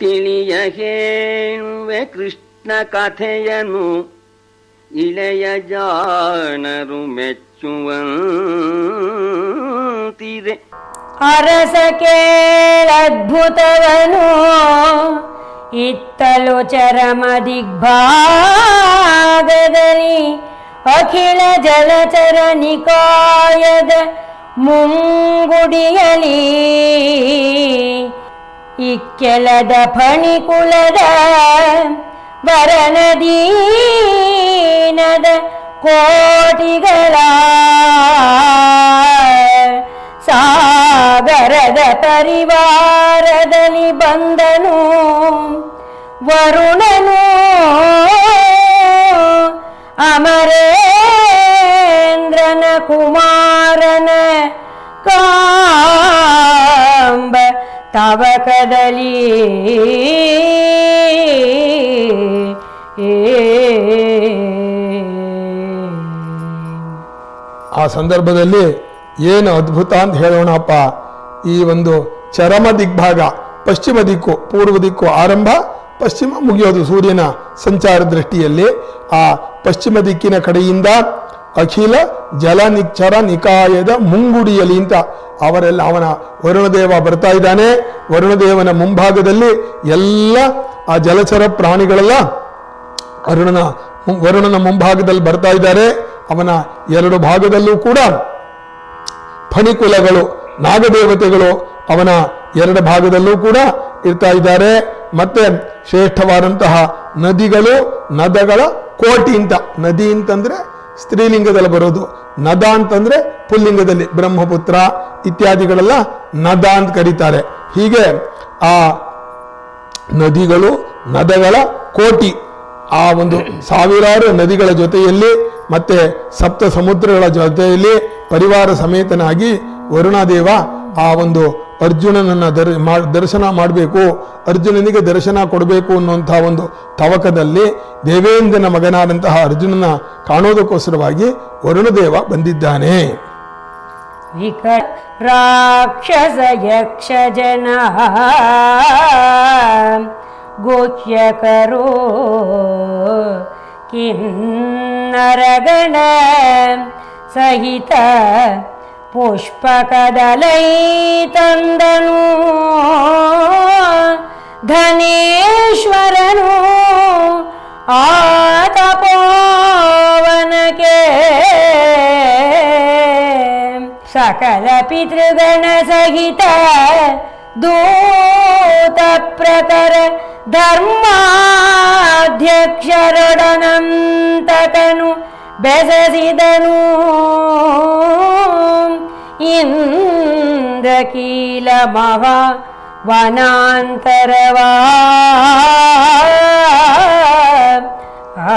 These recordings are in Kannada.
ತಿಳಿಯ ಹೇಳುವೆ ಕೃಷ್ಣ ಕಥೆಯನು ಇಳೆಯ ಜಾಣರು ಮೆಚ್ಚುವಂತಿದೆ ಅರಸ ಕೇಳದ್ಭುತವನು ಇತ್ತಲು ಚರಮ ದಿಗ್ಭಾಗದಲ್ಲಿ ಅಖಿಲ ಜಲಚರ ನಿಕಾಯದ ಮುಂಗುಡಿಯಲಿ ಇಕ್ಕೆಲದ ಫಣಿಕುಲದ ವರನದೀನದ ಕೋಟಿಗಳ ಸಾಗರದ ಪರಿವಾರದಲ್ಲಿ ಬಂದನು ವರುಣನು. ಅಮರೇಂದ್ರನ ಕುಮಾರನ ತವಕದಲ್ಲಿ ಆ ಸಂದರ್ಭದಲ್ಲಿ ಏನು ಅದ್ಭುತ ಅಂತ ಹೇಳೋಣಪ್ಪ. ಈ ಒಂದು ಚರಮ ದಿಗ್ಭಾಗ, ಪಶ್ಚಿಮ ದಿಕ್ಕು, ಪೂರ್ವ ದಿಕ್ಕು ಆರಂಭ, ಪಶ್ಚಿಮ ಮುಗಿಯೋದು ಸೂರ್ಯನ ಸಂಚಾರ ದೃಷ್ಟಿಯಲ್ಲಿ, ಆ ಪಶ್ಚಿಮ ದಿಕ್ಕಿನ ಕಡೆಯಿಂದ ಅಖಿಲ ಜಲ ನಿಚ್ಚರ ನಿಕಾಯದ ಮುಂಗುಡಿಯಲಿ ಅಂತ ಅವರೆಲ್ಲ ಅವನ ವರುಣದೇವ ಬರ್ತಾ ಇದ್ದಾನೆ. ವರುಣದೇವನ ಮುಂಭಾಗದಲ್ಲಿ ಎಲ್ಲ ಆ ಜಲಚರ ಪ್ರಾಣಿಗಳೆಲ್ಲ ಅರುಣನ ವರುಣನ ಮುಂಭಾಗದಲ್ಲಿ ಬರ್ತಾ ಇದ್ದಾರೆ. ಅವನ ಎರಡು ಭಾಗದಲ್ಲೂ ಕೂಡ ಫಣಿಕುಲಗಳು, ನಾಗದೇವತೆಗಳು ಅವನ ಎರಡು ಭಾಗದಲ್ಲೂ ಕೂಡ ಇರ್ತಾ ಇದ್ದಾರೆ. ಮತ್ತೆ ಶ್ರೇಷ್ಠವಾದಂತಹ ನದಿಗಳು, ನದಗಳ ಕೋಟಿ ಅಂತ. ನದಿ ಅಂತಂದ್ರೆ ಸ್ತ್ರೀಲಿಂಗದಲ್ಲಿ ಬರೋದು ನದ ಅಂತಂದ್ರೆ ಪುಲ್ಲಿಂಗದಲ್ಲಿ, ಬ್ರಹ್ಮಪುತ್ರ ಇತ್ಯಾದಿಗಳೆಲ್ಲ ನದ ಅಂತ ಕರೀತಾರೆ. ಹೀಗೆ ಆ ನದಿಗಳು, ನದಗಳ ಕೋಟಿ, ಆ ಒಂದು ಸಾವಿರಾರು ನದಿಗಳ ಜೊತೆಯಲ್ಲಿ ಮತ್ತೆ ಸಪ್ತ ಸಮುದ್ರಗಳ ಜೊತೆಯಲ್ಲಿ ಪರಿವಾರ ಸಮೇತನಾಗಿ ವರುಣದೇವ ಆ ಒಂದು ಅರ್ಜುನನನ್ನು ದರ್ ದರ್ಶನ ಮಾಡಬೇಕು, ಅರ್ಜುನನಿಗೆ ದರ್ಶನ ಕೊಡಬೇಕು ಅನ್ನುವಂಥ ಒಂದು ತವಕದಲ್ಲಿ ದೇವೇಂದ್ರನ ಮಗನಾದಂತಹ ಅರ್ಜುನನ ಕಾಣೋದಕ್ಕೋಸ್ಕರವಾಗಿ ವರುಣದೇವ ಬಂದಿದ್ದಾನೆ. ರಾಕ್ಷಸ ಯಕ್ಷ ಜನ ಗುಹ್ಯಕರೋ ಕಿನ್ನರಗಣ ಸಹಿತ ಪುಷ್ಪಕದಲೈ ತಂದನು. ಧನೇಶ್ವರನು ಆತಪೋವನಕ್ಕೆ. ಸಕಲ ಪಿತೃಗಣ ಸಹಿತ ದೂತ ಪ್ರಕರ ಧರ್ಮಾಧ್ಯಕ್ಷರೊಡನಂತಕನು ಬೆಸಸಿದನು. ಆ,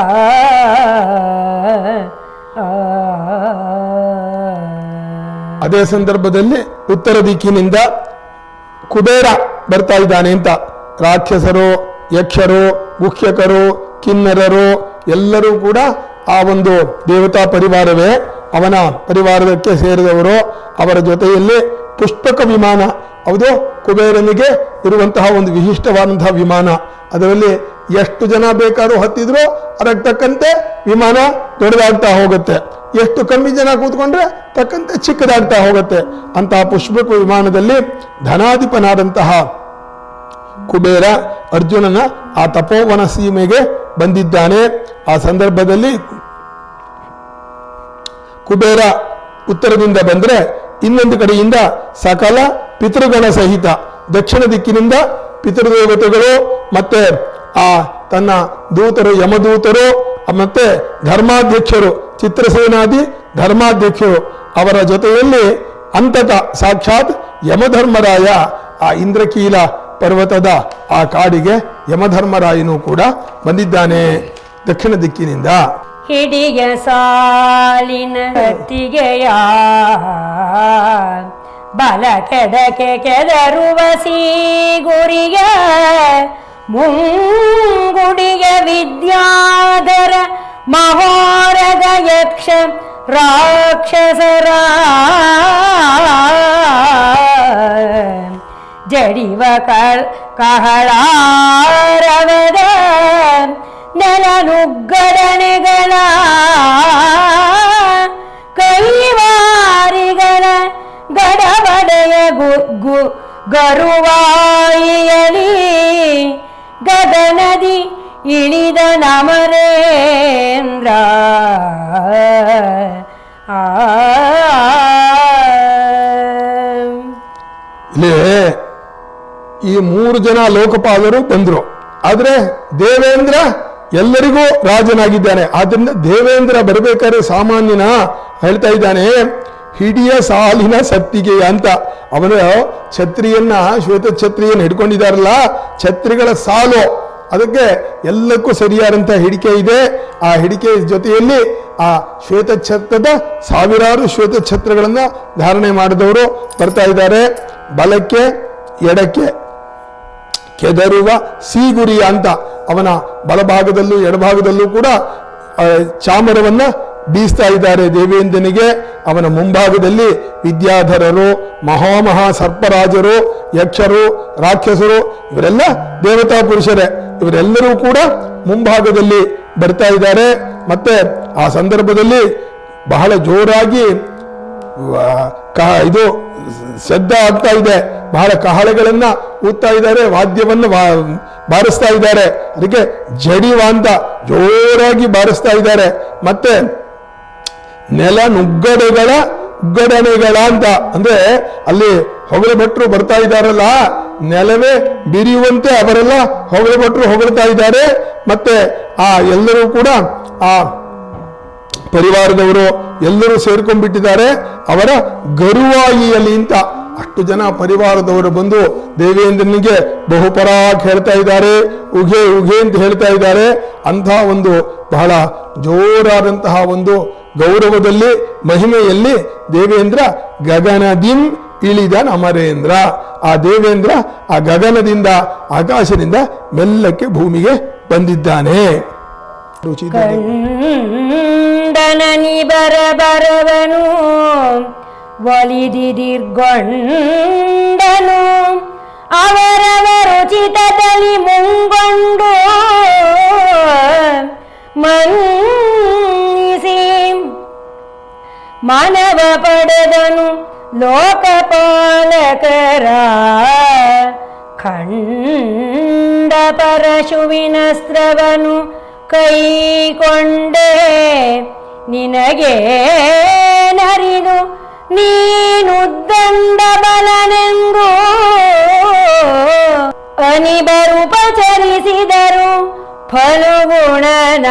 ಆ. ಅದೇ ಸಂದರ್ಭದಲ್ಲಿ ಉತ್ತರ ದಿಕ್ಕಿನಿಂದ ಕುಬೇರ ಬರ್ತಾ ಇದ್ದಾನೆ ಅಂತ ರಾಕ್ಷಸರು ಯಕ್ಷರು ಗುಹ್ಯಕರು ಕಿನ್ನರರು ಎಲ್ಲರೂ ಕೂಡ ಆ ಒಂದು ದೇವತಾ ಪರಿವಾರವೇ ಅವನ ಪರಿವಾರಕ್ಕೆ ಸೇರಿದವರು ಅವರ ಜೊತೆಯಲ್ಲಿ ಪುಷ್ಪಕ ವಿಮಾನ, ಹೌದು, ಕುಬೇರನಿಗೆ ಇರುವಂತಹ ಒಂದು ವಿಶಿಷ್ಟವಾದಂತಹ ವಿಮಾನ. ಅದರಲ್ಲಿ ಎಷ್ಟು ಜನ ಬೇಕಾದ್ರೂ ಹತ್ತಿದ್ರು ಅದಕ್ಕೆ ತಕ್ಕಂತೆ ವಿಮಾನ ದೊಡ್ಡದಾಗ್ತಾ ಹೋಗುತ್ತೆ. ಎಷ್ಟು ಕಮ್ಮಿ ಜನ ಕೂತ್ಕೊಂಡ್ರೆ ತಕ್ಕಂತೆ ಚಿಕ್ಕದಾಗ್ತಾ ಹೋಗುತ್ತೆ. ಅಂತಹ ಪುಷ್ಪಕ ವಿಮಾನದಲ್ಲಿ ಧನಾಧಿಪನಾದಂತಹ ಕುಬೇರ ಅರ್ಜುನನ ಆ ತಪೋವನ ಸೀಮೆಗೆ ಬಂದಿದ್ದಾನೆ. ಆ ಸಂದರ್ಭದಲ್ಲಿ ಕುಬೇರ ಉತ್ತರದಿಂದ ಬಂದ್ರೆ ಇನ್ನೊಂದು ಕಡೆಯಿಂದ ಸಕಲ ಪಿತೃಗಣ ಸಹಿತ. ದಕ್ಷಿಣ ದಿಕ್ಕಿನಿಂದ ಪಿತೃದೇವತೆಗಳು ಮತ್ತೆ ಆ ತನ್ನ ದೂತರು, ಯಮದೂತರು ಮತ್ತೆ ಧರ್ಮಾಧ್ಯಕ್ಷರು, ಚಿತ್ರಸೇನಾದಿ ಧರ್ಮಾಧ್ಯಕ್ಷರು ಅವರ ಜೊತೆಯಲ್ಲಿ ಅಂತಕ ಸಾಕ್ಷಾತ್ ಯಮಧರ್ಮರಾಯ ಆ ಇಂದ್ರಕೀಲ ಪರ್ವತದ ಆ ಕಾಡಿಗೆ ಯಮಧರ್ಮರಾಯನು ಕೂಡ ಬಂದಿದ್ದಾನೆ ದಕ್ಷಿಣ ದಿಕ್ಕಿನಿಂದ. ಹಿಡಿಯ ಸಾಲಿನ ಕತ್ತಿಗೆಯ ಬಲ ಕೆಡಕೆ ಕೆದರುವ ಸೀಗುರಿಯ ಮುಂಗುಡಿಯ ವಿದ್ಯಾಧರ ಮಹೋರಗ ಯಕ್ಷ ರಾಕ್ಷಸರ. ಜಡಿವ ಕಹಳಾರವದ ನೆಲನುಗ್ಗಡಣೆಗಳ ಕೈವಾರಿಗಳ ಗಡಬಡೆಯ ಗುಗ್ಗು ಗರುವಾಯಿಯಲಿ. ಗಗನದಿ ಇಳಿದ ನಮರೇಂದ್ರ. ಇಲ್ಲಿ ಈ ಮೂರು ಜನ ಲೋಕಪಾಲರು ಬಂದ್ರು. ಆದ್ರೆ ದೇವೇಂದ್ರ ಎಲ್ಲರಿಗೂ ರಾಜನಾಗಿದ್ದಾನೆ. ಆದ್ರಿಂದ ದೇವೇಂದ್ರ ಬರಬೇಕಾದ್ರೆ ಸಾಮಾನ್ಯನ ಹೇಳ್ತಾ ಇದ್ದಾನೆ, ಹಿಡಿಯ ಸಾಲಿನ ಸತ್ತಿಗೆ ಅಂತ. ಅವನು ಛತ್ರಿಯನ್ನ ಶ್ವೇತ ಛತ್ರಿಯನ್ನು ಹಿಡ್ಕೊಂಡಿದಾರಲ್ಲ ಛತ್ರಿಗಳ ಸಾಲು. ಅದಕ್ಕೆ ಎಲ್ಲಕ್ಕೂ ಸರಿಯಾದಂತ ಹಿಡಿಕೆ ಇದೆ. ಆ ಹಿಡಿಕೆ ಜೊತೆಯಲ್ಲಿ ಆ ಶ್ವೇತ ಛತ್ರದ ಸಾವಿರಾರು ಶ್ವೇತ ಛತ್ರಗಳನ್ನ ಧಾರಣೆ ಮಾಡಿದವರು ಬರ್ತಾ ಇದ್ದಾರೆ. ಬಲಕ್ಕೆ, ಎಡಕ್ಕೆ. ಕೆದರುವ ಸೀಗುರಿ ಅಂತ. ಅವನ ಬಲಭಾಗದಲ್ಲೂ ಎಡಭಾಗದಲ್ಲೂ ಕೂಡ ಚಾಮರವನ್ನ ಬೀಸ್ತಾ ಇದ್ದಾರೆ ದೇವೇಂದ್ರನಿಗೆ. ಅವನ ಮುಂಭಾಗದಲ್ಲಿ ವಿದ್ಯಾಧರರು, ಮಹಾಮಹಾ ಸರ್ಪರಾಜರು, ಯಕ್ಷರು, ರಾಕ್ಷಸರು, ಇವರೆಲ್ಲ ದೇವತಾ ಪುರುಷರೇ. ಇವರೆಲ್ಲರೂ ಕೂಡ ಮುಂಭಾಗದಲ್ಲಿ ಬರ್ತಾ ಇದ್ದಾರೆ. ಮತ್ತೆ ಆ ಸಂದರ್ಭದಲ್ಲಿ ಬಹಳ ಜೋರಾಗಿ ಇದು ಶ್ರದ್ಧ ಆಗ್ತಾ ಇದೆ. ಬಹಳ ಕಹಳೆಗಳನ್ನ ಊದ್ತಾ ಇದ್ದಾರೆ, ವಾದ್ಯವನ್ನು ಬಾರಿಸ್ತಾ ಇದ್ದಾರೆ. ಅದಕ್ಕೆ ಜಡಿವಾಂತ ಜೋರಾಗಿ ಬಾರಿಸ್ತಾ ಇದ್ದಾರೆ. ಮತ್ತೆ ನೆಲ ನುಗ್ಗಡೆಗಳ ಉಗ್ಗಡಣೆಗಳ ಅಂತ, ಅಂದ್ರೆ ಅಲ್ಲಿ ಹೊಗಳ ಭಟ್ರು ಬರ್ತಾ ಇದ್ದಾರಲ್ಲ, ನೆಲವೇ ಬಿರಿಯುವಂತೆ ಅವರೆಲ್ಲ ಹೊಗಳ ಭಟ್ರು ಹೊಗಳ್ತಾ ಇದ್ದಾರೆ. ಮತ್ತೆ ಆ ಎಲ್ಲರೂ ಕೂಡ ಆ ಪರಿವಾರದವರು ಎಲ್ಲರೂ ಸೇರ್ಕೊಂಡ್ಬಿಟ್ಟಿದ್ದಾರೆ. ಅವರ ಗರುವಾಯಿಯಲ್ಲಿ ಅಂತ ಅಷ್ಟು ಜನ ಪರಿವಾರದವರು ಬಂದು ದೇವೇಂದ್ರನಿಗೆ ಬಹುಪರಾಕ್ ಹೇಳ್ತಾ ಇದ್ದಾರೆ, ಉಗೆ ಉಗೆ ಅಂತ ಹೇಳ್ತಾ ಇದ್ದಾರೆ. ಅಂತಹ ಒಂದು ಬಹಳ ಜೋರಾದಂತಹ ಒಂದು ಗೌರವದಲ್ಲಿ, ಮಹಿಮೆಯಲ್ಲಿ ದೇವೇಂದ್ರ ಗಗನದಿಂ ಇಳಿದ ಅಮರೇಂದ್ರ. ಆ ದೇವೇಂದ್ರ ಆ ಗಗನದಿಂದ ಆಕಾಶದಿಂದ ಮೆಲ್ಲಕ್ಕೆ ಭೂಮಿಗೆ ಬಂದಿದ್ದಾನೆ. ರುಚಿ ಬರಬರವನು. ಒಲಿದಿದಿರ್ಗೊಂಡನು ಅವರವರು ಚಿತದಲ್ಲಿ ಮುಂಗೊಂಡು ಮನ್ನಿಸಿ. ಮಾನವ ಪಡೆದನು ಲೋಕಪಾಲಕರ ಖಂಡ ಪರಶುವಿನಸ್ತ್ರವನು ಕೈಕೊಂಡೆ. ನಿನಗೆ ನರಿದು ನೀನುದ್ದಂಡ ಬಲನೆಂದು ಅನಿಬರುಪಚರಿಸಿದರು ಫಲಗುಣನ.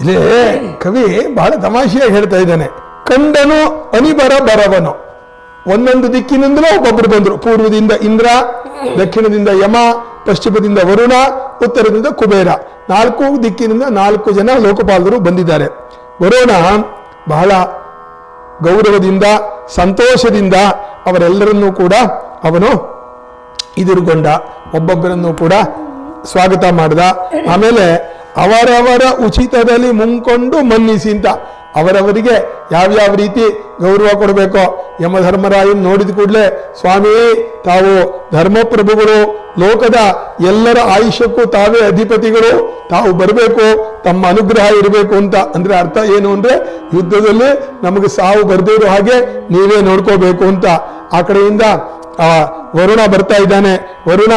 ಇಲ್ಲೇ ಕವಿ ಬಹಳ ತಮಾಷೆಯಾಗಿ ಹೇಳ್ತಾ ಇದ್ದಾನೆ ಕಂಡನು ಅನಿಬರ ಬರವನು ಒಂದೊಂದು ದಿಕ್ಕಿನಿಂದಲೂ ಒಬ್ಬೊಬ್ಬರು ಬಂದ್ರು. ಪೂರ್ವದಿಂದ ಇಂದ್ರ, ದಕ್ಷಿಣದಿಂದ ಯಮ, ಪಶ್ಚಿಮದಿಂದ ವರುಣ, ಉತ್ತರದಿಂದ ಕುಬೇರ. ನಾಲ್ಕು ದಿಕ್ಕಿನಿಂದ ನಾಲ್ಕು ಜನ ಲೋಕಪಾಲರು ಬಂದಿದ್ದಾರೆ. ವರುಣ ಬಹಳ ಗೌರವದಿಂದ, ಸಂತೋಷದಿಂದ ಅವರೆಲ್ಲರನ್ನೂ ಕೂಡ ಅವನು ಇದಿರುಗೊಂಡ ಒಬ್ಬೊಬ್ಬರನ್ನು ಕೂಡ ಸ್ವಾಗತ ಮಾಡಿದ. ಆಮೇಲೆ ಅವರವರ ಉಚಿತದಲ್ಲಿ ಮುಂಕೊಂಡು ಮನ್ನಿಸಿ ಅಂತ ಅವರವರಿಗೆ ಯಾವ್ಯಾವ ರೀತಿ ಗೌರವ ಕೊಡಬೇಕೋ ಯಮಧರ್ಮರಾಯನ್ ನೋಡಿದ ಕೂಡಲೇ ಸ್ವಾಮಿ ತಾವು ಧರ್ಮಪ್ರಭುಗಳು, ಲೋಕದ ಎಲ್ಲರ ಆಯುಷ್ಯಕ್ಕೂ ತಾವೇ ಅಧಿಪತಿಗಳು, ತಾವು ಬರಬೇಕು, ತಮ್ಮ ಅನುಗ್ರಹ ಇರಬೇಕು ಅಂತ. ಅಂದ್ರೆ ಅರ್ಥ ಏನು ಅಂದ್ರೆ, ಯುದ್ಧದಲ್ಲಿ ನಮಗೆ ಸಾವು ಬರ್ದೇ ಇರೋ ಹಾಗೆ ನೀವೇ ನೋಡ್ಕೋಬೇಕು ಅಂತ. ಆ ಕಡೆಯಿಂದ, ಆ ವರುಣ ಬರ್ತಾ ಇದ್ದಾನೆ. ವರುಣ,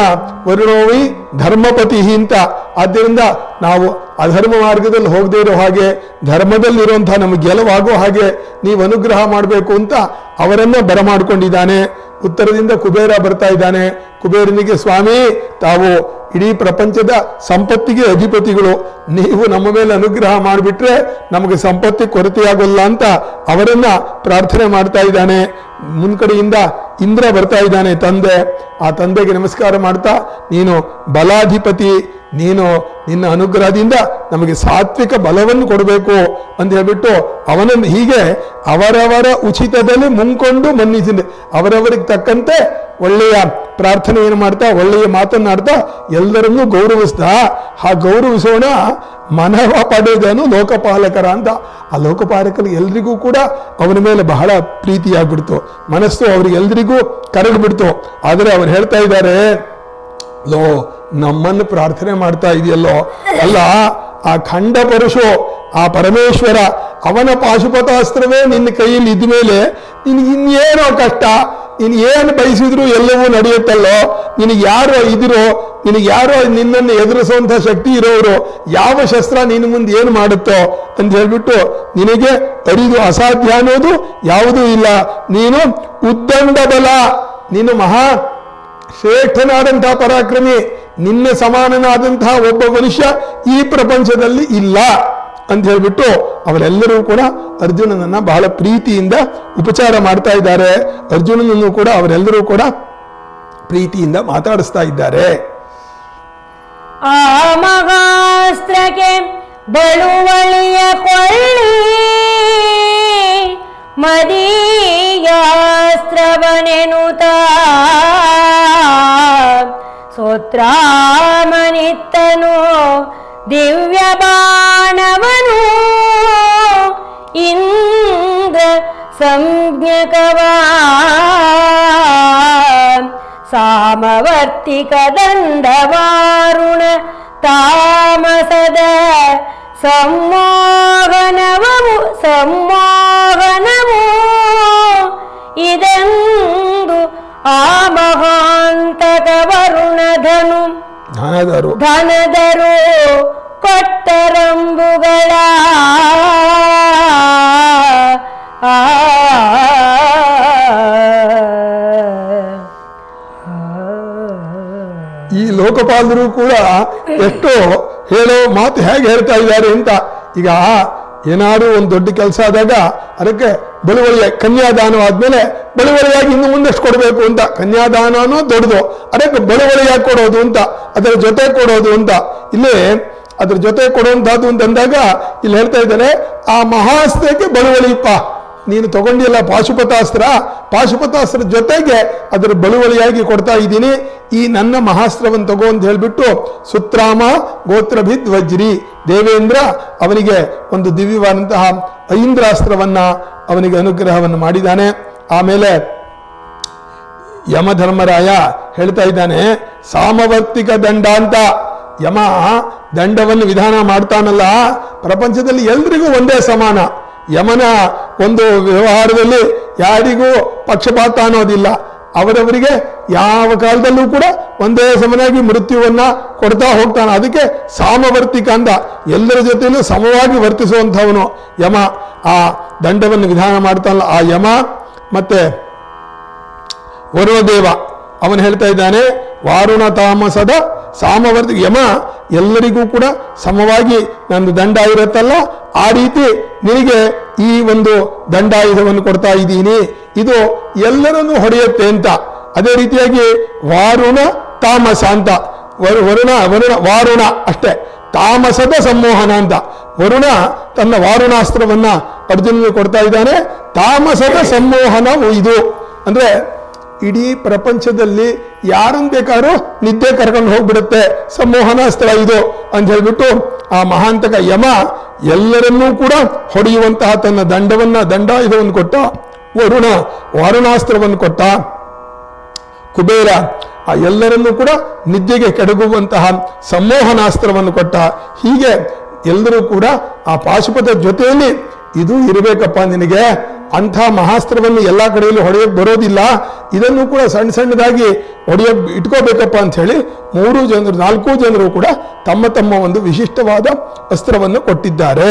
ವರುಣೋವಿ ಧರ್ಮಪತಿ ಅಂತ. ಆದ್ದರಿಂದ ನಾವು ಅಧರ್ಮ ಮಾರ್ಗದಲ್ಲಿ ಹೋಗದೇ ಇರೋ ಹಾಗೆ ಧರ್ಮದಲ್ಲಿರುವಂತಹ ನಮಗೆ ಗೆಲುವಾಗೋ ಹಾಗೆ ನೀವು ಅನುಗ್ರಹ ಮಾಡಬೇಕು ಅಂತ ಅವರನ್ನ ಬರಮಾಡಿಕೊಂಡಿದ್ದಾನೆ. ಉತ್ತರದಿಂದ ಕುಬೇರ ಬರ್ತಾ ಇದ್ದಾನೆ. ಕುಬೇರನಿಗೆ, ಸ್ವಾಮಿ, ತಾವು ಇಡೀ ಪ್ರಪಂಚದ ಸಂಪತ್ತಿಗೆ ಅಧಿಪತಿಗಳು. ನೀವು ನಮ್ಮ ಮೇಲೆ ಅನುಗ್ರಹ ಮಾಡಿಬಿಟ್ರೆ ನಮಗೆ ಸಂಪತ್ತಿ ಕೊರತೆಯಾಗಲ್ಲ ಅಂತ ಅವರನ್ನ ಪ್ರಾರ್ಥನೆ ಮಾಡ್ತಾ ಇದ್ದಾನೆ. ಮುನ್ಕಡೆಯಿಂದ ಇಂದ್ರ ಬರ್ತಾ ಇದ್ದಾನೆ ತಂದೆ. ಆ ತಂದೆಗೆ ನಮಸ್ಕಾರ ಮಾಡ್ತಾ ನೀನು ಬಲಾಧಿಪತಿ ನೀನು ನಿನ್ನ ಅನುಗ್ರಹದಿಂದ ನಮಗೆ ಸಾತ್ವಿಕ ಬಲವನ್ನು ಕೊಡಬೇಕು ಅಂತ ಹೇಳ್ಬಿಟ್ಟು ಅವನನ್ನು ಹೀಗೆ ಅವರವರ ಉಚಿತದಲ್ಲಿ ಮುಂಕೊಂಡು ಮನ್ನಿಸಿದೆ. ಅವರವರಿಗೆ ತಕ್ಕಂತೆ ಒಳ್ಳೆಯ ಪ್ರಾರ್ಥನೆ ಏನು ಮಾಡ್ತಾ, ಒಳ್ಳೆಯ ಮಾತನ್ನಾಡ್ತಾ ಎಲ್ಲರನ್ನೂ ಗೌರವಿಸ್ತಾ, ಆ ಗೌರವಿಸೋಣ, ಮನವ ಪಡೆದನು ಲೋಕಪಾಲಕರ ಅಂತ. ಆ ಲೋಕಪಾಲಕರು ಎಲ್ರಿಗೂ ಕೂಡ ಅವನ ಮೇಲೆ ಬಹಳ ಪ್ರೀತಿಯಾಗ್ಬಿಡ್ತು. ಮನಸ್ಸು ಅವ್ರಿಗೆಲ್ರಿಗೂ ಕರಗಿಬಿಡ್ತು. ಆದರೆ ಅವ್ರು ಹೇಳ್ತಾ ಇದ್ದಾರೆ, ಲೋ ನಮ್ಮನ್ನು ಪ್ರಾರ್ಥನೆ ಮಾಡ್ತಾ ಇದೆಯಲ್ಲೋ? ಅಲ್ಲ, ಆ ಖಂಡ ಪರಶು ಆ ಪರಮೇಶ್ವರ, ಅವನ ಪಾಶುಪತಾಸ್ತ್ರವೇ ನಿನ್ನ ಕೈಯಲ್ಲಿ ಇದ್ದ ಮೇಲೆ ಇನ್ನೇನೋ ಕಷ್ಟ, ನೀನು ಏನು ಬಯಸಿದ್ರು ಎಲ್ಲವೂ ನಡೆಯುತ್ತಲ್ಲೋ? ನಿನಗೆ ಯಾರೋ ಇದಿರೋ, ನಿನಗೆ ಯಾರೋ ನಿನ್ನನ್ನು ಎದುರಿಸುವಂಥ ಶಕ್ತಿ ಇರೋರು ಯಾವ ಶಸ್ತ್ರ ನಿನ್ನ ಮುಂದೆ ಏನು ಮಾಡುತ್ತೋ ಅಂತ ಹೇಳ್ಬಿಟ್ಟು ನಿನಗೆ ಅರಿದು ಅಸಾಧ್ಯ ಅನ್ನೋದು ಯಾವುದೂ ಇಲ್ಲ. ನೀನು ಉದ್ದಂಡ ಬಲ ನೀನು ಮಹಾ ಶ್ರೇಷ್ಠನಾದಂತಹ ಪರಾಕ್ರಮಿ. ನಿನ್ನ ಸಮಾನನಾದಂತಹ ಒಬ್ಬ ಮನುಷ್ಯ ಈ ಪ್ರಪಂಚದಲ್ಲಿ ಇಲ್ಲ ಅಂತ ಹೇಳ್ಬಿಟ್ಟು ಅವರೆಲ್ಲರೂ ಕೂಡ ಅರ್ಜುನನನ್ನ ಬಹಳ ಪ್ರೀತಿಯಿಂದ ಉಪಚಾರ ಮಾಡ್ತಾ ಇದ್ದಾರೆ. ಅರ್ಜುನನನ್ನು ಕೂಡ ಅವರೆಲ್ಲರೂ ಕೂಡ ಪ್ರೀತಿಯಿಂದ ಮಾತಾಡಿಸ್ತಾ ಇದ್ದಾರೆ. ಬಳುವಳಿಯ ಕೊಳ್ಳಿ ಮದೀಯಾಸ್ತ್ರವನೆನುತ दिव्यबाणवनो इन्द संज्ञकवा सामवर्तिकदण्डवारुण तामसद समोवनवमु सम्मो ಜ್ಞಾನದರು ಧನದರು ಕೊಟ್ಟರಂಬುಗಳ ಈ ಲೋಕಪಾಲರು ಕೂಡ ಎಷ್ಟೋ ಹೇಳೋ ಮಾತು ಹೇಗೆ ಹೇಳ್ತಾ ಇದ್ದಾರೆ ಅಂತ ಈಗ ಏನಾದ್ರು ಒಂದು ದೊಡ್ಡ ಕೆಲಸ ಆದಾಗ ಅದಕ್ಕೆ ಬಳುವಳಿಯ ಕನ್ಯಾದಾನ ಆದ್ಮೇಲೆ ಬಳುವಳಿಯಾಗಿ ಇನ್ನು ಮುಂದಷ್ಟು ಕೊಡಬೇಕು ಅಂತ. ಕನ್ಯಾದಾನ ಅನ್ನೋ ದೊಡ್ಡದು. ಅದಕ್ಕೆ ಬಳುವಳಿಯಾಗಿ ಕೊಡೋದು ಅಂತ, ಅದರ ಜೊತೆ ಕೊಡೋದು ಅಂತ. ಇಲ್ಲಿ ಅದ್ರ ಜೊತೆ ಕೊಡುವಂತಹದ್ದು ಅಂತಂದಾಗ ಇಲ್ಲಿ ಹೇಳ್ತಾ ಇದ್ದಾರೆ, ಆ ಮಹಾಸ್ತ್ರಕ್ಕೆ ಬಳುವಳಿಯಪ್ಪ ನೀನು ತಗೊಂಡಿಲ್ಲ ಪಾಶುಪತಾಸ್ತ್ರ. ಪಾಶುಪತಾಸ್ತ್ರ ಜೊತೆಗೆ ಅದರ ಬಳುವಳಿಯಾಗಿ ಕೊಡ್ತಾ ಇದ್ದೀನಿ. ಈ ನನ್ನ ಮಹಾಸ್ತ್ರವನ್ನು ತಗೋ ಅಂತ ಹೇಳ್ಬಿಟ್ಟು ಸುತ್ರಾಮ ಗೋತ್ರಭಿದ್ ವಜ್ರಿ ದೇವೇಂದ್ರ ಅವನಿಗೆ ಒಂದು ದಿವ್ಯವಾದಂತಹ ಐಂದ್ರಾಸ್ತ್ರವನ್ನ ಅವನಿಗೆ ಅನುಗ್ರಹವನ್ನು ಮಾಡಿದ್ದಾನೆ. ಆಮೇಲೆ ಯಮಧರ್ಮರಾಯ ಹೇಳ್ತಾ ಇದ್ದಾನೆ, ಸಾಮವರ್ತಿಕ ದಂಡ ಅಂತ. ಯಮ ದಂಡವನ್ನು ವಿಧಾನ ಮಾಡ್ತಾನಲ್ಲ, ಪ್ರಪಂಚದಲ್ಲಿ ಎಲ್ರಿಗೂ ಒಂದೇ ಸಮಾನ. ಯಮನ ಒಂದು ವ್ಯವಹಾರದಲ್ಲಿ ಯಾರಿಗೂ ಪಕ್ಷಪಾತ ಅನ್ನೋದಿಲ್ಲ. ಅವರವರಿಗೆ ಯಾವ ಕಾಲದಲ್ಲೂ ಕೂಡ ಒಂದೇ ಸಮನಾಗಿ ಮೃತ್ಯುವನ್ನ ಕೊಡ್ತಾ ಹೋಗ್ತಾನೆ. ಅದಕ್ಕೆ ಸಾಮವರ್ತಿಕ ಅಂದ ಎಲ್ಲರ ಜೊತೆಯಲ್ಲೂ ಸಮವಾಗಿ ವರ್ತಿಸುವಂಥವನು ಯಮ. ಆ ದಂಡವನ್ನು ವಿಧಾನ ಮಾಡ್ತಾನಲ್ಲ, ಆ ಯಮ ಮತ್ತೆ ವರುಣದೇವ ಅವನು ಹೇಳ್ತಾ ಇದ್ದಾನೆ, ವಾರುಣ ತಾಮಸದ ಸಾಮವರ್ತಿ, ಯಮ ಎಲ್ಲರಿಗೂ ಕೂಡ ಸಮವಾಗಿ ನಂದು ದಂಡ ಇರುತ್ತಲ್ಲ, ಆ ರೀತಿ ನಿನಗೆ ಈ ಒಂದು ದಂಡಾಯುಧವನ್ನು ಕೊಡ್ತಾ ಇದ್ದೀನಿ. ಇದು ಎಲ್ಲರನ್ನು ಹೊಡೆಯುತ್ತೆ ಅಂತ. ಅದೇ ರೀತಿಯಾಗಿ ವಾರುಣ ತಾಮಸ ಅಂತ. ವರು- ವರುಣ ವರುಣ, ವಾರುಣ ಅಷ್ಟೇ. ತಾಮಸದ ಸಂಮೋಹನ ಅಂತ. ವರುಣ ತನ್ನ ವಾರುಣಾಸ್ತ್ರವನ್ನ ಅರ್ಜುನಿಗೆ ಕೊಡ್ತಾ ಇದ್ದಾನೆ. ತಾಮಸದ ಸಂಮೋಹನ ಇದು. ಅಂದ್ರೆ ಇಡೀ ಪ್ರಪಂಚದಲ್ಲಿ ಯಾರನ್ನು ಬೇಕಾದ್ರೂ ನಿದ್ದೆ ಕರ್ಕೊಂಡು ಹೋಗ್ಬಿಡುತ್ತೆ. ಸಂಮೋಹನಾಸ್ತ್ರ ಇದು ಅಂತ ಹೇಳ್ಬಿಟ್ಟು ಆ ಮಹಾಂತಕ ಯಮ ಎಲ್ಲರನ್ನೂ ಕೂಡ ಹೊಡೆಯುವಂತಹ ತನ್ನ ದಂಡವನ್ನ, ದಂಡಾಯುಧವನ್ನು ಕೊಟ್ಟ ವರುಣ ವಾರುಣಾಸ್ತ್ರವನ್ನು ಕೊಟ್ಟ ಕುಬೇರ ಆ ಎಲ್ಲರನ್ನೂ ಕೂಡ ನಿದ್ದೆಗೆ ಕೆಡಗುವಂತಹ ಸಂಮೋಹನಾಸ್ತ್ರವನ್ನು ಕೊಟ್ಟ. ಹೀಗೆ ಎಲ್ಲರೂ ಕೂಡ ಆ ಪಾಶುಪದ ಜೊತೆಯಲ್ಲಿ ಇದು ಇರಬೇಕಪ್ಪ ನಿನಗೆ. ಅಂಥ ಮಹಾಸ್ತ್ರವನ್ನು ಎಲ್ಲ ಕಡೆಯಲ್ಲೂ ಹೊಡೆಯೋಕ್ ಬರೋದಿಲ್ಲ. ಇದನ್ನು ಕೂಡ ಸಣ್ಣ ಸಣ್ಣದಾಗಿ ಹೊಡೆಯ ಇಟ್ಕೋಬೇಕಪ್ಪ ಅಂತ ಹೇಳಿ ಮೂರು ಜನರು, ನಾಲ್ಕು ಜನರು ಕೂಡ ತಮ್ಮ ತಮ್ಮ ಒಂದು ವಿಶಿಷ್ಟವಾದ ಅಸ್ತ್ರವನ್ನು ಕೊಟ್ಟಿದ್ದಾರೆ.